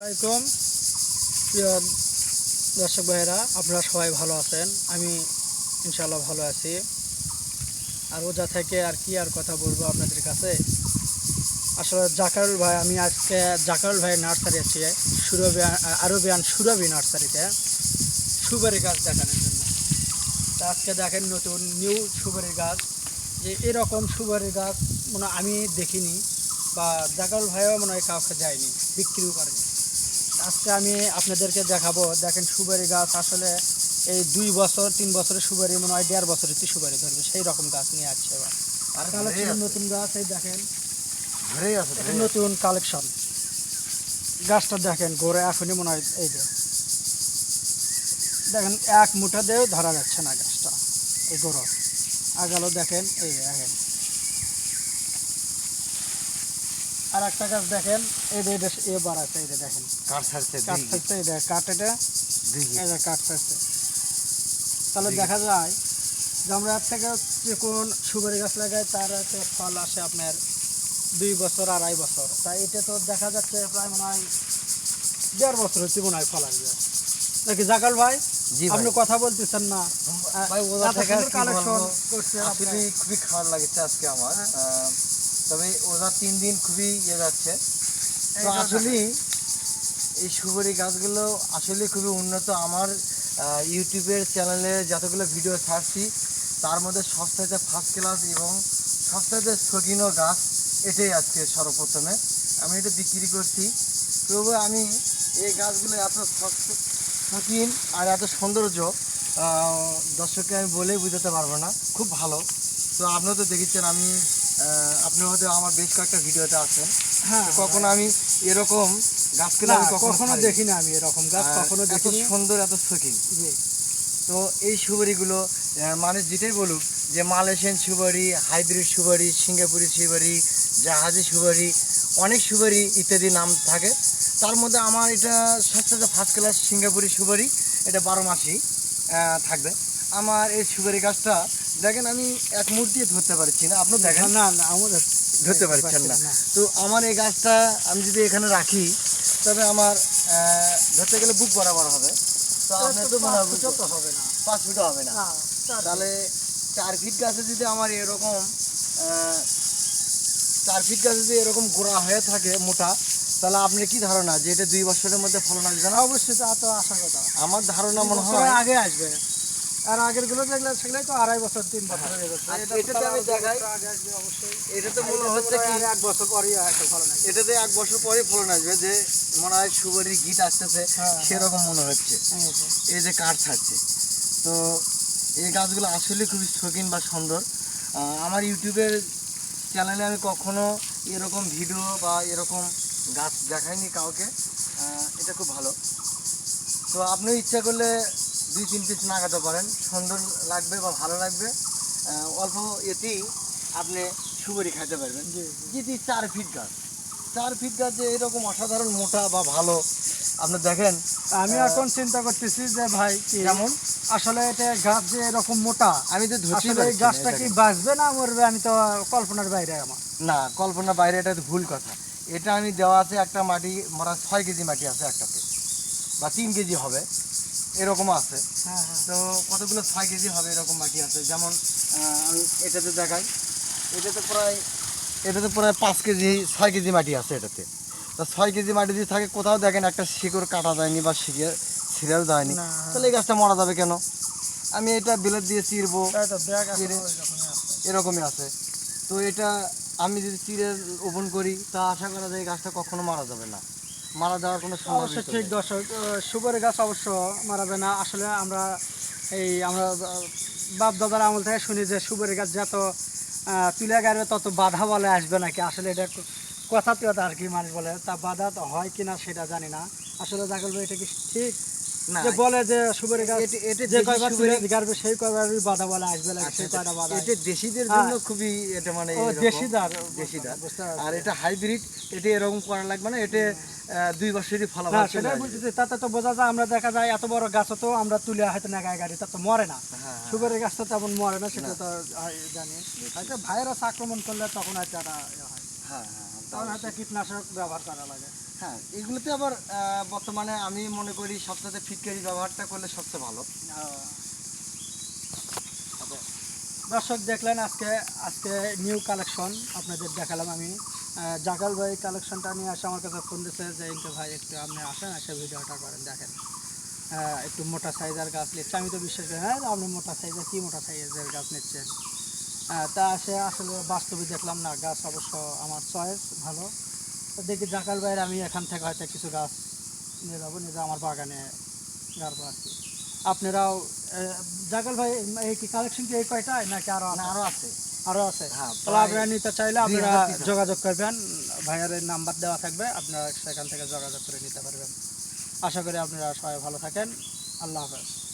আসসালামাইকুম প্রিয় দর্শক ভাইয়েরা, আপনারা সবাই ভালো আছেন? আমি ইনশাল্লাহ ভালো আছি। আর ওজা থেকে আর কি আর কথা বলব আপনাদের কাছে? আসলে জাকারুল ভাই, আমি আজকে জাকারুল ভাই নার্সারি আছি সুরবি আরবিয়ান সুরবি নার্সারিতে। সুপারি গাছ দেখানোর জন্য। তা আজকে দেখেন নতুন, নিউ সুপারি গাছ। যে এরকম সুপারি গাছ মানে আমি দেখিনি বা জাকারুল ভাইও মনে হয় কাউকে যায়নি বিক্রিও করেনি। আজকে আমি আপনাদেরকে দেখাবো দেখেন সুপারি গাছ আসলে এই দুই বছর তিন বছরের সুপারি মনে হয় দেড় বছরের সুপারি ধরবে সেই রকম গাছ নিয়ে আসছে এবার। আর কালেকশন নতুন গাছ এই দেখেন। নতুন কালেকশন। গাছটা দেখেন গোড়ে এখনই মনে হয় এই যে। দেখেন এক মুঠা দিয়েও ধরা যাচ্ছে না গাছটা এই গোড়ো আগালো দেখেন এই দেখেন। আর একটা গাছ দেখেন এই যে এটা এ বাড়াচ্ছে এই দেখেন। কাঠ ছাড়ছে কাঠ দিঘি, এই যে কাঠ এটা এই যে কাঠ থাকছে তাহলে দেখা। যায় যে আমরা এর থেকে যে কোন সুপারি গাছ লাগাই তার হচ্ছে ফল আসে আপনার দুই বছর আড়াই বছর। তাই এটা তো দেখা যাচ্ছে প্রায় মনে হয় দেড় বছর হচ্ছে মনে হয় ফল আসবে। নাকি জাকাল ভাই। আপনি কথা বলতেছেন না। ভাই, ওজা থেকে আর সুন্দর কি কালেকশন করছে আসলে খুবই খারাপ লাগছে আজকে আমার। হ্যাঁ। তবে ওরা তিন দিন খুবই ইয়ে যাচ্ছে। তো গাছ আসলে এই সুপারি গাছগুলো আসলে খুবই উন্নত। আমার ইউটিউবের চ্যানেলে যতগুলো ভিডিও ছাড়ছি তার মধ্যে সবচাইতে ফার্স্ট ক্লাস এবং সবচাইতে শৌখিনও গাছ এটাই আজকে সর্বপ্রথমে। আমি এটা বিক্রি করছি। তবু আমি এই গাছগুলো এত শৌখিন আর এত সৌন্দর্য দর্শককে আমি বলেই বুঝাতে পারব না। খুব ভালো। তো আপনিও তো দেখেছেন আমি আপনি হয়তো আমার বেশ কয়েকটা ভিডিওতে আছেন হ্যাঁ। কখনো আমি এরকম না, আমি কখনো ছাড়িনি। দেখিনি আমি এরকম গাছ কখনো দেখিনি। সুন্দর এত শৌখিন। তো এই সুপারিগুলো মানুষ যেটাই বলুক যে মালয়েশিয়ান সুপারি হাইব্রিড সুপারি সিঙ্গাপুরি সুপারি জাহাজি সুপারি অনেক সুপারি ইত্যাদি নাম থাকে। তার মধ্যে আমার এটা সবচেয়ে ফার্স্ট ক্লাস সিঙ্গাপুরি সুপারি এটা বারো মাসই থাকবে। আমার এই সুপারি গাছটা দেখেন আমি এক মুঠ দিয়ে ধরতে পারছি না আপনি দেখেন। না না আমাদের ধরতে পারছেন না। তো আমার এই গাছটা আমি যদি এখানে রাখি তবে আমার ধরতে গেলে বুক বরাবর হবে। তো আপনি তো মনে হবে না। পাঁচ ফুটও হবে না। তাহলে চার ফিট গাছে যদি আমার এরকম চার ফিট গাছে যদি এরকম গোড়া হয়ে থাকে মোটা তাহলে আপনি কি ধারণা যে এটা দুই বছরের মধ্যে ফলন আসবে না? অবশ্যই তা তো আশা কথা আমার ধারণা মনে হয় আগে আসবে। আর আগেরগুলো যেগুলো সেগুলো তো আড়াই বছর তিন বছর হয়ে গেছে। এটাতে আমি দেখাই। অবশ্যই। এটা তো মনে হচ্ছে কি? এক বছর পরই একটা ফলন আসবে। এটাতে এক বছর পরে ফলন আসবে যে মনে হয় সুপারির গিট আসতেছে হ্যাঁ, সেরকম মনে হচ্ছে। এই যে। কাঠ ছাড়ছে। তো এই গাছগুলো আসলে খুবই শৌখিন বা সুন্দর। আমার ইউটিউবের চ্যানেলে আমি কখনো এরকম ভিডিও বা এরকম গাছ দেখাইনি কাউকে। এটা খুব ভালো। তো আপনি ইচ্ছা করলে দুই তিন পিস লাগাতে পারেন সুন্দর লাগবে বা ভালো লাগবে। অল্প এতেই আপনি সুপারি খাইতে পারবেন। যদি চার ফিট গাছ। চার ফিট গাছ যে এরকম অসাধারণ মোটা বা ভালো আপনি দেখেন আমি এখন চিন্তা করতেছি যে ভাই কি? যেমন আসলে এটা গাছ যে এরকম মোটা আমি তো ধরছি এই গাছটা কি বাঁচবে না মরবে আমি তো কল্পনার বাইরে আমার। না কল্পনার বাইরে এটা তো ভুল কথা। এটা আমি দেওয়া আছে একটা মাটি মরা ছয় কেজি মাটি আছে একটাতে বা তিন কেজি হবে। এরকম আছে। হ্যাঁ হ্যাঁ। তো কতগুলো ছয় কেজি হবে এরকম মাটি আছে? যেমন আমি এটাতে দেখাই। এটাতে প্রায় এটাতে প্রায় পাঁচ কেজি ছয় কেজি মাটি আছে এটাতে। তো ছয় কেজি মাটি যদি থাকে কোথাও দেখেন একটা শিকড় কাটা যায়নি বা শিখে ছিঁড়েও যায়নি। তাহলে এই গাছটা মরা যাবে কেন? আমি এটা বিলেট দিয়ে চিরবো। এরকমই আছে। তো এটা আমি যদি চিড়ে রোপণ করি তা আশা করা যায় এই গাছটা কখনো মারা যাবে না। মারা যাওয়ার কোনো অবশ্যই ঠিক দর্শক সুপারি গাছ অবশ্য মারা মারাবে না। আসলে আমরা এই আমরা বাপ দাদার আমল থেকে শুনি যে সুপারি গাছ যত তুলে গাড়বে তত বাধা বলে আসবে নাকি? আসলে এটা কথা কথাতে কথা আর কি মানুষ বলে। তা বাধা তো হয় কি না সেটা জানি না। আসলে দেখা গেলো এটা কি ঠিক? যে বলে যে সুপারি গাছ এটি- এটি যে কয়বার সুপারি- গাড়বে সেই কয়বারই বাধা বলে আসবে নাকি সেই কয়টা বাধা এটা দেশিদের হ্যাঁ। জন্য খুবই এটা মানে দেশিদার। দেশিদার। আর এটা হাইব্রিড এটা এরকম করা লাগবে না এটা দুই বছরই ফলাফল হ্যাঁ চলে সেটাই আসবে। বুঝতেছি। তাতে তো বোঝা যায় আমরা দেখা যায় এত বড় গাছ তো আমরা তুলে হয়তো না গায়ে গাড়ি তা তো মরে না। হ্যাঁ, গাছ তো তেমন মরে না সেটা তো জানি। হয়তো ভাইরাস আক্রমণ করলে তখন হয়তো ইয়ে হয় হ্যাঁ হ্যাঁ। তখন হয়তো কীটনাশক ব্যবহার করা লাগে। হ্যাঁ এগুলোতে আবার বর্তমানে আমি মনে করি সবচেয়ে ফিটকারি ব্যবহারটা করলে সবচেয়ে ভালো। দর্শক দেখলেন আজকে আজকে নিউ কালেকশন আপনাদের দেখালাম আমি। জাকাল ভাই কালেকশনটা নিয়ে আসে আমার কাছে ফোন দিয়েছে যে ইনকে ভাই একটু আপনি আসেন এসে ভিডিওটা করেন দেখেন। একটু মোটা সাইজের গাছ নিচ্ছে। আমি তো বিশ্বাস করি হ্যাঁ আপনি মোটা সাইজের কি মোটা সাইজের গাছ নিচ্ছেন? তা সে আসলে বাস্তবে দেখলাম না গাছ অবশ্য আমার চয়েস ভালো। তো দেখি জাকাল ভাইয়ের আমি এখান থেকে হয়তো কিছু গাছ নিয়ে যাব নিয়ে আমার বাগানে গাড়বো আর কি। আপনারাও জাকাল ভাই এই কি কালেকশন কি এই কয়টাই নাকি আরও না আছে? আরও আছে? হ্যাঁ, তাহলে আপনারা নিতে চাইলে আপনারা। যোগাযোগ করবেন ভাইয়ার নাম্বার দেওয়া থাকবে আপনারা সেখান থেকে যোগাযোগ করে নিতে পারবেন। আশা করি আপনারা সবাই ভালো থাকেন। আল্লাহ হাফেজ।